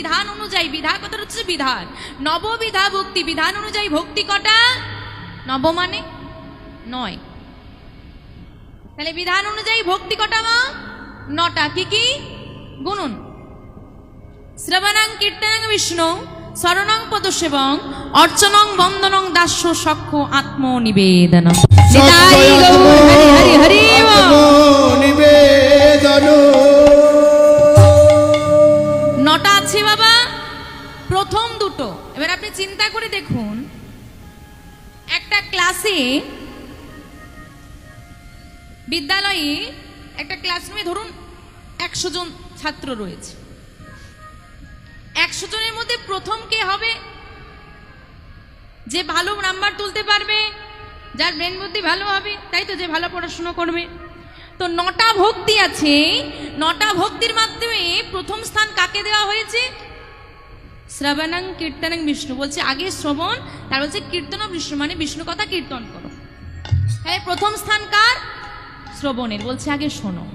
বিধান অনুযায়ী বিধা কথাটা হচ্ছে বিধান নববিধা ভক্তি বিধান অনুযায়ী ভক্তি কটা নব মানে নয় তাহলে বিধান অনুযায়ী ভক্তি কটা মা নটা কি কি গুনুন শ্রবণাং কীর্তনাং বিষ্ণু শরণং পদসেবং অর্চনং বন্দনং দাস্য সক্ষ আত্মনিবেদন নিতাই গৌর হরি হরি হরি নিবেদন প্রথম দুটো। এবার আপনি চিন্তা করে দেখুন, একটা ক্লাসে বিদ্যালয়ে একটা ক্লাসরুমে ধরুন একশো জন ছাত্র রয়েছে। একশো জনের মধ্যে প্রথম কে হবে? যে ভালো নাম্বার তুলতে পারবে, যার ব্রেন বুদ্ধি ভালো হবে, তাই তো যে ভালো পড়াশুনো করবে। তো নটা ভক্তি আছে, নটা ভক্তির মাধ্যমে প্রথম স্থান কাকে দেওয়া হয়েছে? শ্রবণাং কীর্তনাং বিষ্ণু। বলছে, আগে শ্রবণ তার বলছে কীর্তন বিষ্ণু মানে বিষ্ণু কথা কীর্তন করো। হ্যাঁ প্রথম স্থান কার? শ্রবণের। বলছে, আগে শোনো।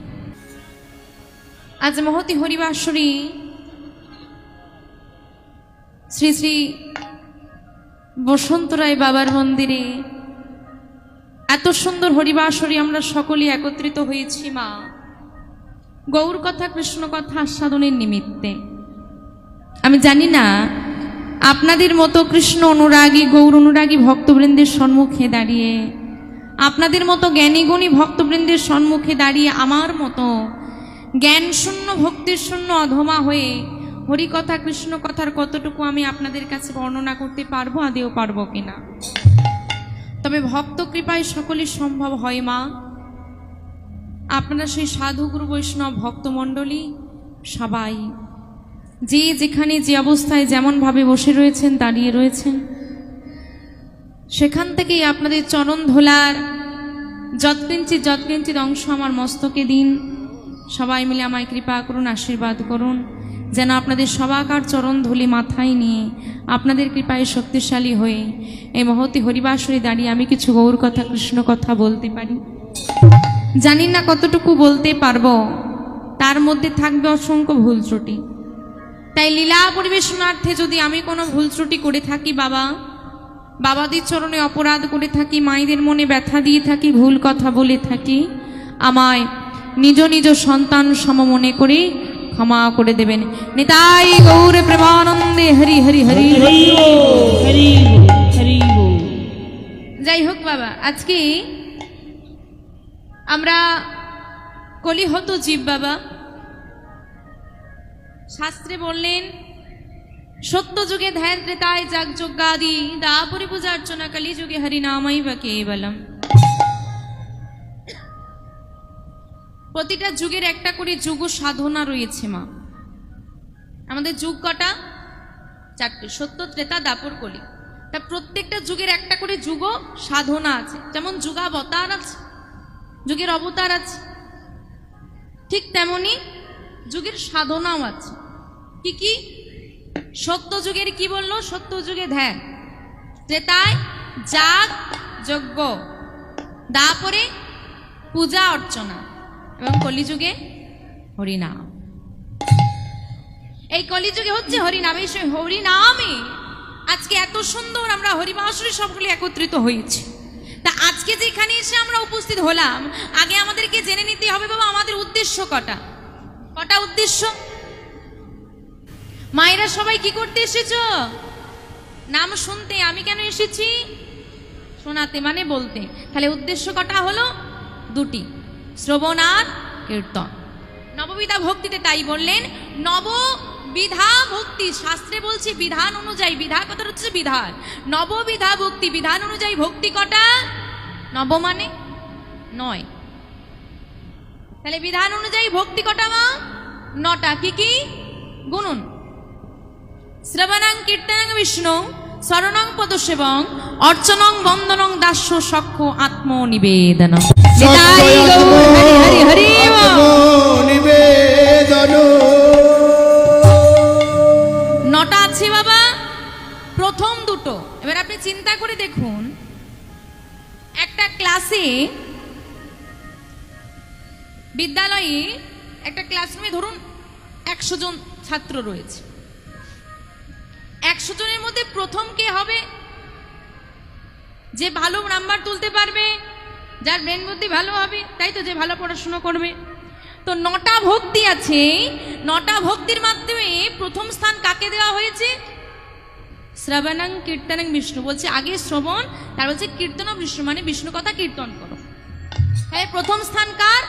আজ মহতি হরিবাসরী শ্রী শ্রী বসন্ত রায় বাবার মন্দিরে এত সুন্দর হরিবাসরী আমরা সকলেই একত্রিত হয়েছি মা। গৌর কথা, কৃষ্ণ কথা, আস্বাদনের নিমিত্তে। আমি জানি না, আপনাদের মতো কৃষ্ণ অনুরাগী, গৌর অনুরাগী ভক্তবৃন্দের সম্মুখে দাঁড়িয়ে, আপনাদের মতো জ্ঞানীগুণী ভক্তবৃন্দের সম্মুখে দাঁড়িয়ে আমার মতো জ্ঞান শূন্য, ভক্তির শূন্য অধমা হয়ে হরিকথা, কৃষ্ণ কথার কতটুকু আমি আপনাদের কাছে বর্ণনা করতে পারব, আদেও পারব কিনা? তবে ভক্ত কৃপায় সকলই সম্ভব হয়, মা। আপনারা সেই সাধুগুরু বৈষ্ণব ভক্তমণ্ডলী সবাই যে যেখানে যে অবস্থায় যেমনভাবে বসে রয়েছেন, দাঁড়িয়ে রয়েছেন। সেখান থেকেই আপনাদের চরণ ধোলার যৎকিঞ্চিত যৎকিঞ্চিত অংশ আমার মস্তকে দিন। সবাই মিলে আমায় কৃপা করুন, আশীর্বাদ করুন। যেন আপনাদের সবাকার চরণ ধুলি মাথায় নিয়ে আপনাদের কৃপায় শক্তিশালী হয়ে এই মহতি হরিবাসরে দাঁড়িয়ে আমি কিছু গৌর কথা, কৃষ্ণ কথা বলতে পারি। জানি না কতটুকু বলতে পারব। তার মধ্যে থাকবে অসংখ্য ভুল ত্রুটি। তাই লীলা পরিবেশনার্থে যদি আমি কোনো ভুল ত্রুটি করে থাকি বাবা বাবাদের চরণে অপরাধ করে থাকি মায়েদের মনে ব্যথা দিয়ে থাকি ভুল কথা বলে থাকি আমায় নিজ নিজ সন্তান সম মনে করে ক্ষমা করে দেবেন নিতাই গৌর প্রেমানন্দে হরি হরি হরি হরি। যাই হোক বাবা আজকে আমরা কলিহত জীব বাবা শাস্ত্রে বললেন সত্য যুগে ধ্যান ত্রেতায় যাগ যজ্ঞাদি দাপরি পূজা অর্চনা কালী যুগে হরিনামাই বা কেবলম। প্রতিটা যুগের একটা করে যুগ সাধনা রয়েছে, মা। আমাদের যুগ কটা? চারটে। সত্য, ত্রেতা, দাপর, কলি। তা প্রত্যেকটা যুগের একটা করে যুগ সাধনা আছে। যেমন যুগাবতার আছে, যুগের অবতার আছে। ঠিক তেমনি যুগের সাধনাও আছে। কি কি? সত্য যুগের কি বলল? সত্য যুগে ধ্যান। ত্রেতায় যাগ যজ্ঞ দাপরে পূজা অর্চনা এবং কলিযুগে হরিনাম। এই কলিযুগে হচ্ছে হরিনাম, এই হরিনামে আজকে এত সুন্দর আমরা হরিবাসরে সবগুলি একত্রিত হয়েছি। তা আজকে যেখানে এসে আমরা উপস্থিত হলাম, আগে আমাদেরকে জেনে নিতে হবে বাবা আমাদের উদ্দেশ্য কটা। কটা উদ্দেশ্য? মায়েরা সবাই কি করতে এসেছ? নাম শুনতে, আমি কেন এসেছি? শোনাতে মানে বলতে। তাহলে উদ্দেশ্য কটা হলো? দুটি। শ্রবণ আর কীর্তন। নববিধা ভক্তিতে তাই বললেন, নববিধা ভক্তি, শাস্ত্রে বলছি বিধান অনুযায়ী, বিধা কথা হচ্ছে বিধান। নববিধা ভক্তি, বিধান অনুযায়ী ভক্তি কটা? নব মানে নয়। তাহলে বিধান অনুযায়ী ভক্তি কটা মা? নটা কি কি গুনুন শ্রবণাং কীর্তনাং বিষ্ণু শরণং পদসেবং অর্চনং বন্দনং দাস্য সক্ষ আত্মনিবেদন নটা আছে বাবা প্রথম দুটো এবার আপনি চিন্তা করে দেখুন একটা ক্লাসে বিদ্যালয়ে একটা ক্লাসরুমে ধরুন একশো জন ছাত্র রয়েছে। একশো জনের মধ্যে প্রথম কে হবে? যে ভালো নাম্বার তুলতে পারবে, যার ব্রেন বুদ্ধি ভালো হবে, তাই তো যে ভালো পড়াশুনো করবে। তো নটা ভক্তি আছে, নটা ভক্তির মাধ্যমে প্রথম স্থান কাকে দেওয়া হয়েছে? শ্রবণাং কীর্তনাং বিষ্ণু। বলছে, আগে শ্রবণ, তার বলছে কীর্তন বিষ্ণু মানে বিষ্ণু কথা কীর্তন করো। হ্যাঁ প্রথম স্থান কার?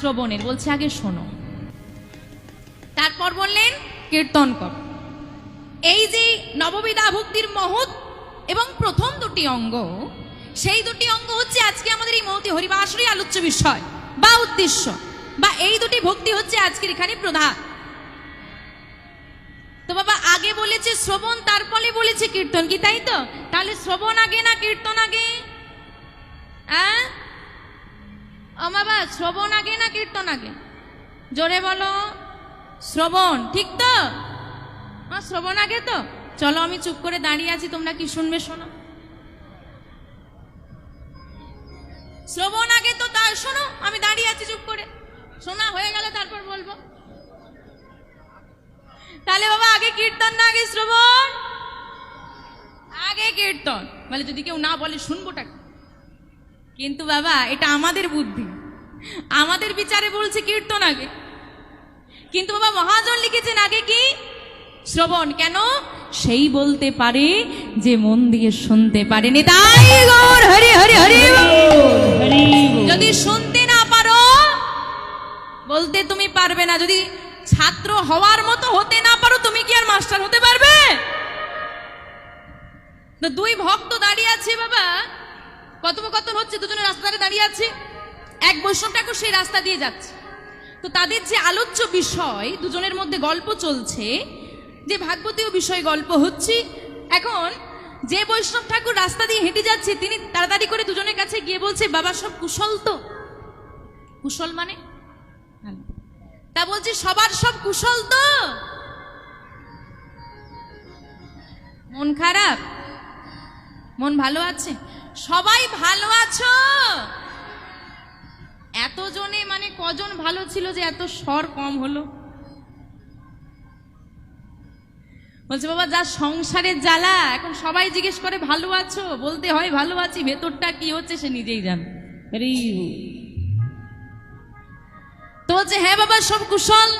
শ্রবণের। বলছে, আগে শোনো। তারপর বললেন, কীর্তন কর। এই যে নববিধা ভক্তির মহৎ এবং প্রথম দুটি অঙ্গ, সেই দুটি অঙ্গ হচ্ছে আজকে আমাদের এই মহতি হরিবাসরই আলোচ্য বিষয় বা উদ্দেশ্য, বা এই দুটি ভক্তি হচ্ছে আজকের এখানে প্রধান। তো বাবা, আগে বলেছে শ্রবণ, তারপরে বলেছে কীর্তন, কি তাই তো? তাহলে শ্রবণ আগে না কীর্তন আগে? হ্যাঁ বাবা, শ্রবণ আগে না কীর্তন আগে? জোরে বলো। শ্রবণ, ঠিক তো? মা, শ্রবণ আগে তো। চলো, আমি চুপ করে দাঁড়িয়ে আছি, তোমরা কি শুনবে, শোনো। শ্রবণ আগে তো তা, শোনো, আমি দাঁড়িয়ে আছি চুপ করে। শোনা হয়ে গেলে, তারপর বলব। তাহলে বাবা, আগে কীর্তন না, আগে শ্রবণ? আগে কীর্তন। বলে, যদি কেউ না বলে, শুনবোটা? কিন্তু বাবা, এটা আমাদের বুদ্ধি। আমাদের বিচারে বলছে কীর্তন আগে। কিন্তু বাবা মহাজন লিখেছেন আগে কি? শ্রবণ। কেন? সেই বলতে পারে যে মন দিয়ে শুনতে পারে তাই গৌর হরি হরি হরি হরি যদি শুনতে না পারো বলতে তুমি পারবে না। যদি ছাত্র হওয়ার মতো হতে না পারো তুমি কি আর মাস্টার হতে পারবে? তো দুই ভক্ত দাঁড়িয়ে আছে বাবা। কথোপকথন হচ্ছে দুজনে রাস্তাতে দাঁড়িয়ে আছে। এক বৈষ্ণব ঠাকুর সেই রাস্তা দিয়ে যাচ্ছে। তো তাদের যে আলোচ্য বিষয়, দুজনের মধ্যে গল্প চলছে, যে ভাগবতীয় বিষয় গল্প হচ্ছে, এখন যে বৈষ্ণব ঠাকুর রাস্তা দিয়ে হেঁটে যাচ্ছে, তিনি তাড়াতাড়ি করে দুজনের কাছে গিয়ে বলছে, বাবা, সব কুশল তো? কুশল মানে। তা বলছে, সবার সব কুশল তো? মন খারাপ? মন ভালো আছে? সবাই ভালো আছো? এতজনে মানে কজন ভালো ছিল যে এত স্বর কম হলো? বলছে, বাবা, যা সংসারের জ্বালা, এখন সবাই জিজ্ঞেস করে, ভালো আছো? বলতে হয়, ভালো আছি, ভেতরটা কি হচ্ছে সে নিজেই জানে। তো বলছে হ্যাঁ বাবা, সব কুশল।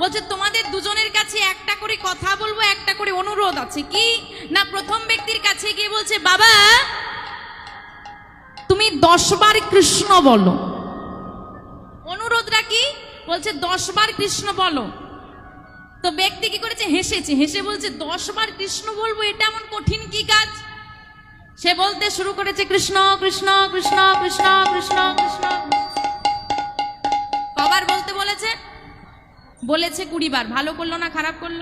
বলছে, তোমাদের দুজনের কাছে একটা করে কথা বলব, একটা করে অনুরোধ আছে। কি? না, প্রথম ব্যক্তির কাছে গিয়ে বলছে, বাবা, তুমি দশবার কৃষ্ণ বলো। অনুরোধটা কি বলছে দশ বার কৃষ্ণ বলো। তো ব্যক্তি কি করেছে? হেসেছে। হেসে বলছে দশ বার কৃষ্ণ বলব, এটা এমন কঠিন কি কাজ? সে বলতে শুরু করেছে, কৃষ্ণ কৃষ্ণ কৃষ্ণ কৃষ্ণ কৃষ্ণ কৃষ্ণ। কবার বলতে বলেছে বলেছে কুড়ি বার ভালো করল না, খারাপ করল?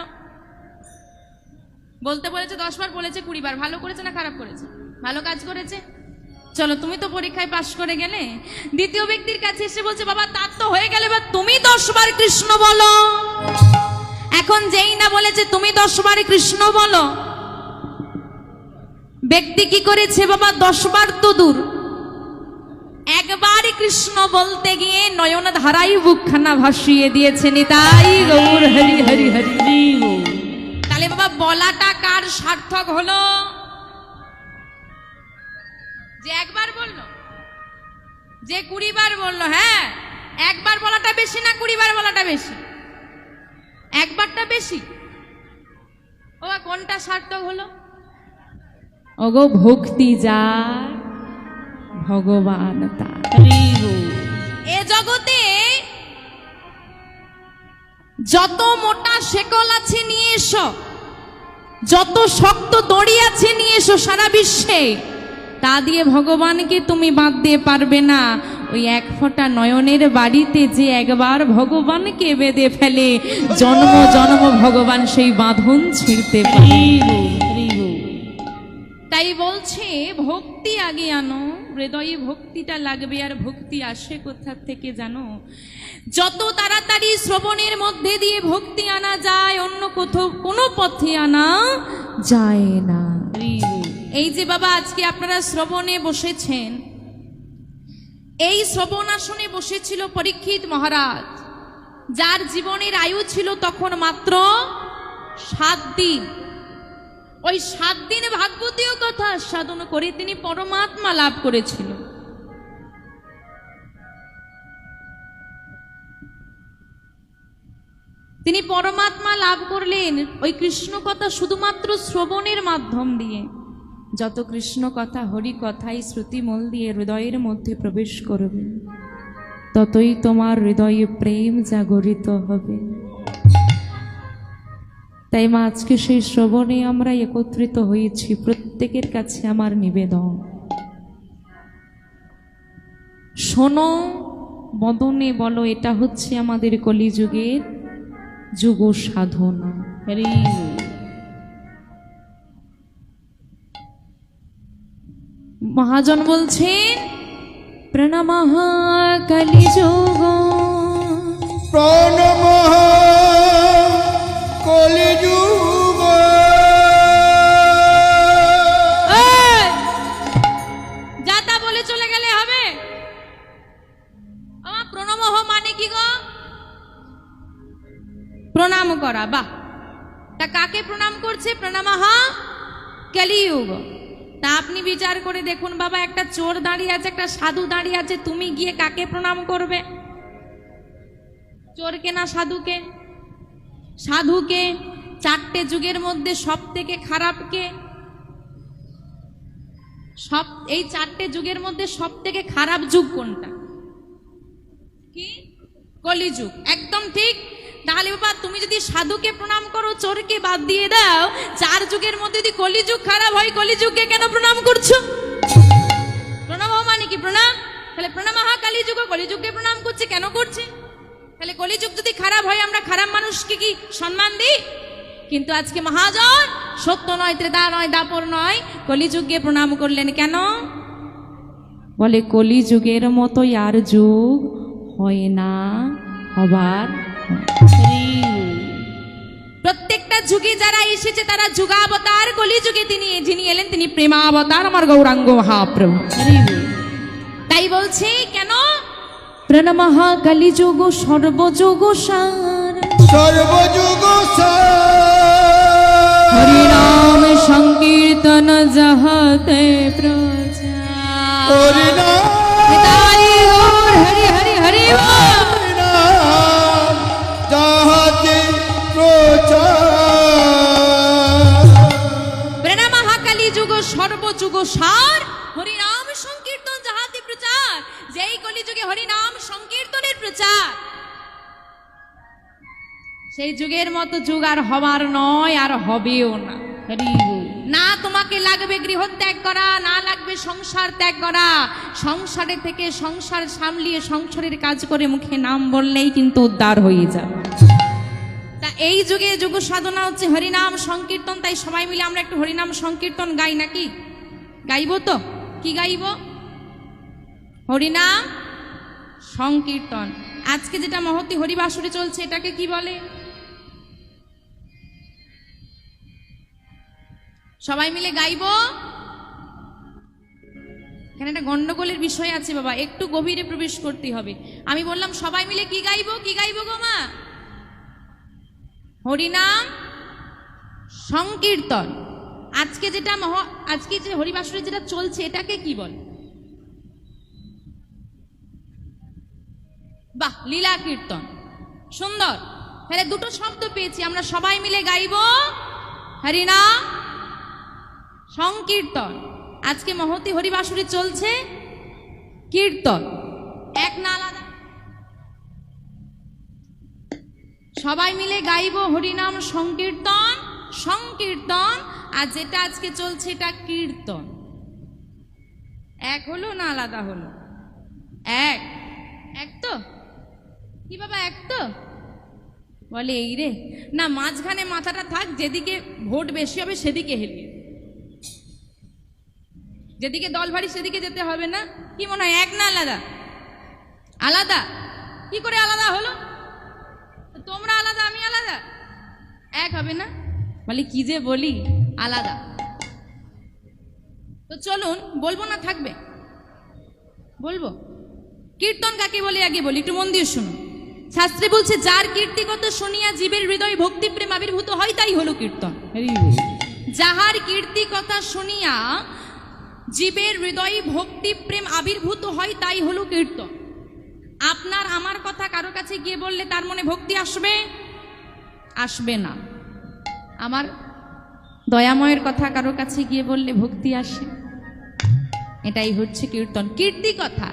বলতে বলেছে দশ বার বলেছে কুড়ি বার ভালো করেছে না, খারাপ করেছে? ভালো কাজ করেছে? চলো, তুমি তো পরীক্ষায় পাশ করে গেলে। দ্বিতীয় ব্যক্তির কাছে এসে বলছে, বাবা তার তো হয়ে গেলে বা তুমি দশবার কৃষ্ণ বলো। এখন যেই না বলেছে, তুমি দশ বার কৃষ্ণ বলো। ব্যক্তি কি করেছে, বাবা দশ বার তো দূর। একবারই কৃষ্ণ বলতে গিয়ে নয়ন ধারাই বুকখানা ভাসিয়ে দিয়েছে নিতাই গৌর। হরি হরি হরি। তাহলে বাবা, বলাটা কার সার্থক হলো? যে একবার বলল যে কুড়ি বার বলল হ্যাঁ একবার বলাটা বেশি না কুড়ি বার বলাটা বেশি? একবারটা বেশি? ও কোনটা সার্থক হলো? ওগো ভক্তি যার ভগবান তার। এ জগতে যত মোটা শেকল আছে নিয়ে এসো যত শক্ত দড়ি আছে নিয়ে এসো সারা বিশ্বে। তা দিয়ে ভগবানকে তুমি বাঁধতে পারবে না। ওই এক ফোঁটা নয়নের বাড়িতে যে একবার ভগবানকে বেঁধে ফেলে, জন্ম জন্ম ভগবান সেই বাঁধন ছিঁড়তে পারে। তাই বলছে, ভক্তি আগে আনো, হৃদয়ে ভক্তিটা লাগবে আর ভক্তি আসে কোথার থেকে জানো? যত তাড়াতাড়ি শ্রবণের মধ্যে দিয়ে ভক্তি আনা যায়, অন্য কোথাও কোনো পথে আনা যায় না। এই যে বাবা, আজকে আপনারা শ্রবণে বসেছেন। এই শ্রবণ আসনে বসেছিল পরীক্ষিত মহারাজ। যার জীবনের আয়ু ছিল তখন মাত্র সাত দিন। ওই সাত দিন ভাগবতীয় কথা সাধন করে তিনি পরমাত্মা লাভ করেছিল। তিনি পরমাত্মা লাভ করলেন ওই কৃষ্ণ কথা শুধুমাত্র শ্রবণের মাধ্যম দিয়ে। যত কৃষ্ণ কথা, হরি কথাই শ্রুতিমূল দিয়ে হৃদয়ের মধ্যে প্রবেশ করবে, ততই তোমার হৃদয়ে প্রেম জাগরিত হবে। তাই মা, আজকে সেই শ্রবণে আমরা একত্রিত হয়েছি, প্রত্যেকের কাছে আমার নিবেদন। শোনো, বদনে বলো, এটা হচ্ছে আমাদের কলিযুগের যুগ সাধনা মহাজন বলছেন প্রণামঃ কলিযুগ। প্রণম কলিযুগ। এই! যা তা বলে চলে গেলে হবে। আমার প্রণমহ মানে কি গো? প্রণাম করা বাহ। তা কাকে প্রণাম করছে? প্রণামহ কলিযুগ। তা আপনি বিচার করে দেখুন, বাবা, একটা চোর দাঁড়িয়ে আছে, একটা সাধু দাঁড়িয়ে আছে, তুমি গিয়ে কাকে প্রণাম করবে? চোরকে না সাধুকে? সাধুকে চারটে যুগের মধ্যে সব থেকে খারাপকে? সব, এই চারটে যুগের মধ্যে সব থেকে খারাপ যুগ কোনটা? কি? কলিযুগ। একদম ঠিক? তাহলে বাবা, তুমি যদি সাধুকে প্রণাম করো, চোরকে বাদ দিয়ে দাও, চার যুগের মধ্যে যদি কলিযুগ খারাপ হয়, কলিযুগকে কেন প্রণাম করছ? প্রণাম মানে কি প্রণাম? তাহলে প্রণাম হা কালীযুগ, কলিযুগকে প্রণাম করছে, কেন করছে? তাহলে কলিযুগ যদি খারাপ হয়, আমরা খারাপ মানুষকে কি সম্মান দিই? কিন্তু আজকে মহাজন, সত্য নয়, ত্রেতা নয়, দাপর নয়, কলিযুগকে প্রণাম করলেন কেন? বলে, কলিযুগের মতো আর যুগ হয় না, হবার প্রত্যেকটা যুগে যারা এসেছে তারা যুগাবতার কলিযুগে তিনি যিনি এলেন তিনি প্রেমাবতার আমার গৌরাঙ্গ মহাপ্রভু। তাই বলছে কেন? প্রণমঃ কলিযুগ সর্বযুগ সার। সর্বযুগ হরি নাম সংকীর্তন জহতে প্রচার। সর্বযুগ সার হরি নাম সংকীর্তন যাহাতে প্রচার। যেই কলিযুগে হরি নাম সংকীর্তনের প্রচার। সেই যুগের মতো যুগ আর হবার নয়, আর হবেও না। না তোমাকে লাগবে গৃহত্যাগ করা, না লাগবে সংসার ত্যাগ করা। সংসারে থেকে সংসার সামলিয়ে সংসারের কাজ করে মুখে নাম বললেই কিন্তু উদ্ধার হয়ে যাবে। এই যুগে যুগ সাধনা হচ্ছে হরিনাম সংকীর্তন, তাই সবাই মিলে আমরা একটু হরিনাম সংকীর্তন গাই নাকি? গাইবো তো? কি গাইব? হরিনাম সংকীর্তন। আজকে যেটা মহতি হরিবাসরে চলছে, এটাকে কি বলে? সবাই মিলে গাইবো? এখানে একটা গন্ডগোলের বিষয় আছে বাবা, একটু গভীরে প্রবেশ করতে হবে। আমি বললাম, সবাই মিলে কি গাইবো? কি গাইবো গো মা? হরিনাম সংকীর্তন। আজকে যেটা মহ, আজকে যে হরিবাসরে যেটা চলছে, এটাকে কি বল? বাহ, লীলা কীর্তন। সুন্দর। তাহলে দুটো শব্দ পেয়েছি, আমরা সবাই মিলে গাইবো হরিনাম সংকীর্তন। আজকে মহতি হরিবাসুরি চলছে কীর্তন। এক না সবাই মিলে গাইব হরিনাম সংকীর্তন সংকীর্তন। আর যেটা আজকে চলছে এটা কীর্তন। এক হলো না আলাদা হলো? এক। এক তো? কি বাবা, এক তো? বলে এই রে। না, মাঝখানে মাথাটা থাক, যেদিকে ভোট বেশি হবে সেদিকে হেলিয়ে যেদিকে দল ভারী সেদিকে যেতে হবে না? কি মনে হয়, এক না আলাদা? আলাদা? কি করে আলাদা হলো? তোমরা আলাদা আমি আলাদা? এক হবে না? বলি কি যে বলি? আলাদা। তো চলুন বলব না থাকবে। বলব? কীর্তন কাকে বলে? আগে বলি একটু মন দিয়ে শুনুন। শাস্ত্রে বলছে যার কীর্তিগত শুনিয়া জীবের হৃদয় ভক্তি প্রেম আবির্ভূত হয় তাই হলো কীর্তন। যাহার কীর্তি কথা শুনিয়া জীবের হৃদয়ে ভক্তি প্রেম আবির্ভূত হয় তাই হলো কীর্তন। আপনার আমার কথা কারও কাছে গিয়ে বললে তার মনে ভক্তি আসবে? আসবে না। আমার দয়াময়ের কথা কারও কাছে গিয়ে বললে ভক্তি আসে। এটাই হচ্ছে কীর্তন। কীর্তি কথা।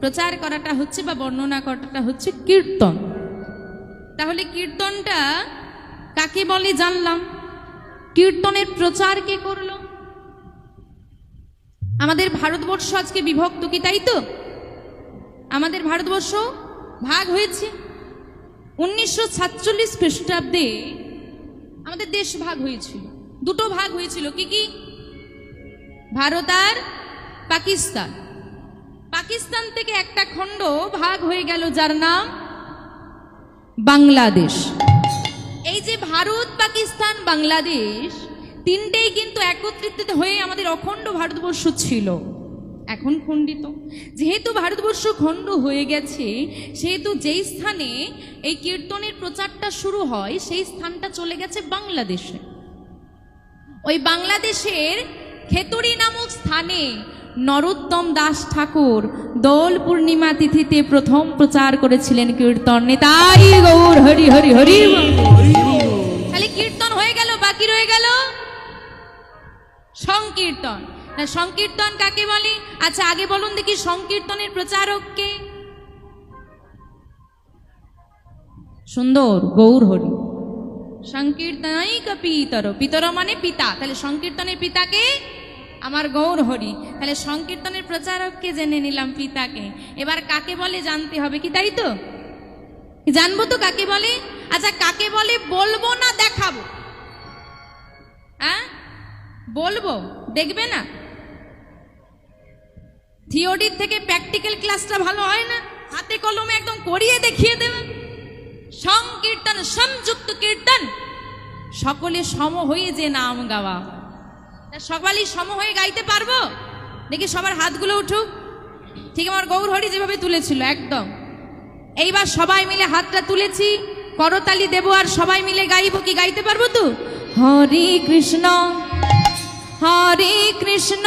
প্রচার করাটা হচ্ছে বা বর্ণনা করাটা হচ্ছে কীর্তন। তাহলে কীর্তনটা কাকে বলে জানলাম? কীর্তনের প্রচার কে করল? আমাদের ভারতবর্ষ আজকে বিভক্ত কি তাই তো? আমাদের ভারতবর্ষ ভাগ হয়েছে। উনিশশো সাতচল্লিশ খ্রিস্টাব্দে আমাদের দেশ ভাগ হয়েছিল। দুটো ভাগ হয়েছিল। কি কি? ভারত আর পাকিস্তান। পাকিস্তান থেকে একটা খণ্ড ভাগ হয়ে গেল যার নাম বাংলাদেশ। এই যে ভারত, পাকিস্তান, বাংলাদেশ, তিনটেই কিন্তু একত্রিত হয়ে আমাদের অখণ্ড ভারতবর্ষ ছিল। এখন খণ্ডিত। যেহেতু ভারতবর্ষ খণ্ড হয়ে গেছে, সেহেতু যেই স্থানে এই কীর্তনের প্রচারটা শুরু হয়, সেই স্থানটা চলে গেছে বাংলাদেশে। ওই বাংলাদেশের খেতুরি নামক স্থানে নরোত্তম দাস ঠাকুর দোল পূর্ণিমা তিথিতে প্রথম প্রচার করেছিলেন কীর্তন নেতাই গৌর হরি হরি হরি। তাহলে কীর্তন হয়ে গেল, বাকি রয়ে গেল সংকীর্তন। না সংকীর্তন কাকে বলে? আচ্ছা আগে বলুন দেখি সংকীর্তনের প্রচারককে সুন্দর, গৌর হরি। সংকীর্তনাই পিতর। পিতর মানে পিতা। তাহলে সংকীর্তনের পিতাকে আমার গৌর হরি। তাহলে সংকীর্তনের প্রচারককে জেনে নিলাম পিতাকে? এবার কাকে বলে জানতে হবে কি তাই তো? জানব তো কাকে বলে? আচ্ছা কাকে বলে বলব না দেখাবো? হ্যাঁ? বলব? দেখবে না? থিওরির থেকে প্র্যাকটিক্যাল ক্লাসটা ভালো হয় না? হাতে কলমে একদম করিয়ে দেখিয়ে দেবে। সংকীর্তন, সংযুক্ত কীর্তন। সকলে সম হয়ে যে নাম গাওয়া তা সকালেই সম হয়ে গাইতে পারব? দেখি সবার হাতগুলো উঠুক। ঠিক আমার গৌর হরি যেভাবে তুলেছিল, একদম। এইবার সবাই মিলে হাতটা তুলেছি। করতালি দেবো আর সবাই মিলে গাইবো কি গাইতে পারব তো? হরে কৃষ্ণ হরে কৃষ্ণ।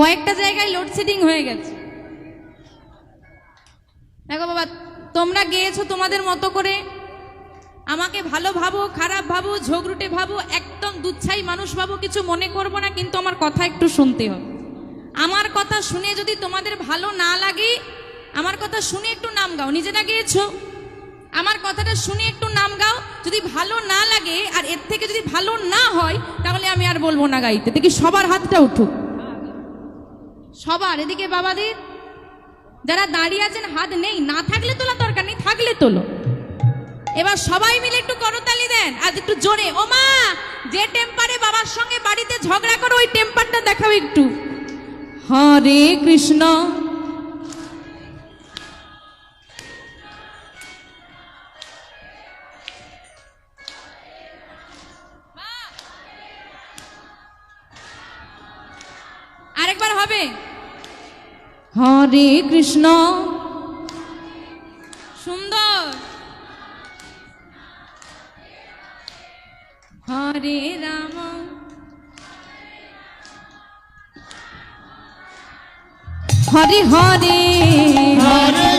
কয়েকটা জায়গায় লোডশেডিং হয়ে গেছে। দেখো বাবা, তোমরা গিয়েছো তোমাদের মতো করে। আমাকে ভালো ভাবো, খারাপ ভাবো, ঝগড়ুটে ভাবো, একদম দুচ্ছাই মানুষ ভাবো, কিছু মনে করব না, কিন্তু আমার কথা একটু শুনতে হবে। আমার কথা শুনে যদি তোমাদের ভালো না লাগে, আমার কথা শুনে একটু নাম গাও। নিজেরা গিয়েছো? আমার কথাটা শুনে একটু নাম গাও। যদি ভালো না লাগে, আর এর থেকে যদি ভালো না হয়, তাহলে আমি আর বলব না গাইতে। দেখি সবার হাতটা উঠুক। সবার, এদিকে বাবাদের, যারা দাঁড়িয়ে আছেন, হাত নেই, না থাকলে তোলা দরকার নেই, থাকলে তোলো। এবার সবাই মিলে একটু করতালি দেন আর একটু জোরে। ও মা, যে টেম্পারে বাবার সঙ্গে বাড়িতে ঝগড়া করো, ওই টেম্পারটা দেখাও একটু। হরে কৃষ্ণ। হরে কৃষ্ণ। সুন্দর। হরে রাম। হরে হরে। হরে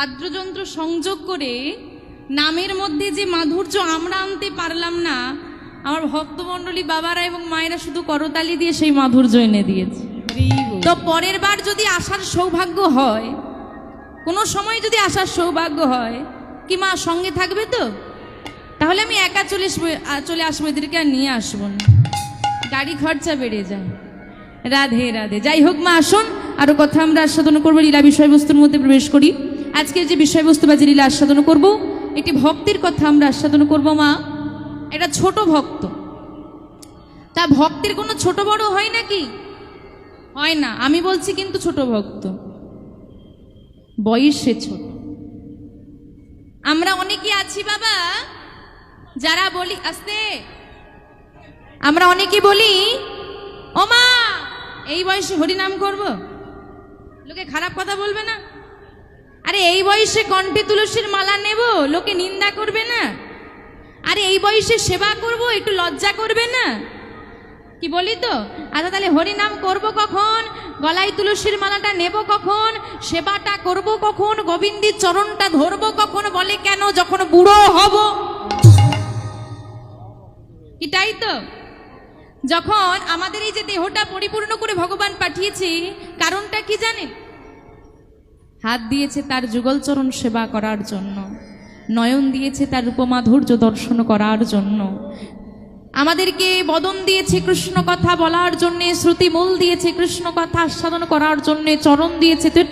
বাদ্যযন্ত্র সংযোগ করে নামের মধ্যে যে মাধুর্য আমরা আনতে পারলাম না, আমার ভক্তমণ্ডলী বাবারা এবং মায়েরা শুধু করতালি দিয়ে সেই মাধুর্য এনে দিয়েছে। তো পরের বার যদি আসার সৌভাগ্য হয়, কোনো সময় যদি আসার সৌভাগ্য হয়, কি মা সঙ্গে থাকবে তো? তাহলে আমি একা চলে চলে আসব, এদেরকে আর নিয়ে আসব না। গাড়ি খরচা বেড়ে যায়। রাধে রাধে। যাই হোক মা, আসুন। আরও কথা আমরা আস্বাদন করব, লীলা বিষয়বস্তুর মধ্যে প্রবেশ করি। আজকে যে বিষয়বস্তু বা যে লীলা আস্বাদন করব, একটি ভক্তির কথা আমরা আস্বাদন করব, মা। এটা ছোট ভক্ত। তা ভক্তের কোনো ছোট বড় হয় নাকি? হয় না, আমি বলছি কিন্তু ছোট ভক্ত। বয়সে ছোট। আমরা অনেকে আছি, বাবা, যারা বলি, আস্তে। আমরা অনেকে বলি, ও মা, এই বয়সে হরিনাম করব। লোকে খারাপ কথা বলবে না। আরে এই বয়সে কণ্ঠে তুলসীর মালা নেব? লোকে নিন্দা করবে না? আরে এই বয়সে সেবা করব, একটু লজ্জা করবে না? কি বলি তো? আচ্ছা তাহলে হরিনাম করব কখন? গলায় তুলসীর মালাটা নেব কখন? সেবাটা করব কখন? গোবিন্দের চরণটা ধরবো কখন? বলে কেন যখন বুড়ো হব? এটাই তো। যখন আমাদের এই যে দেহটা পরিপূর্ণ করে ভগবান পাঠিয়েছি, কারণটা কি জানেন? হাত দিয়েছে তার যুগলচরণ সেবা করার জন্য। নয়ন দিয়েছে তার রূপমাধুর্য দর্শন করার জন্য। আমাদেরকে বদন দিয়েছে কৃষ্ণ কথা বলার জন্যে শ্রুতি মূল দিয়েছে কৃষ্ণ কথা আস্বাদন করার জন্যে, চরণ দিয়েছে তীর্থ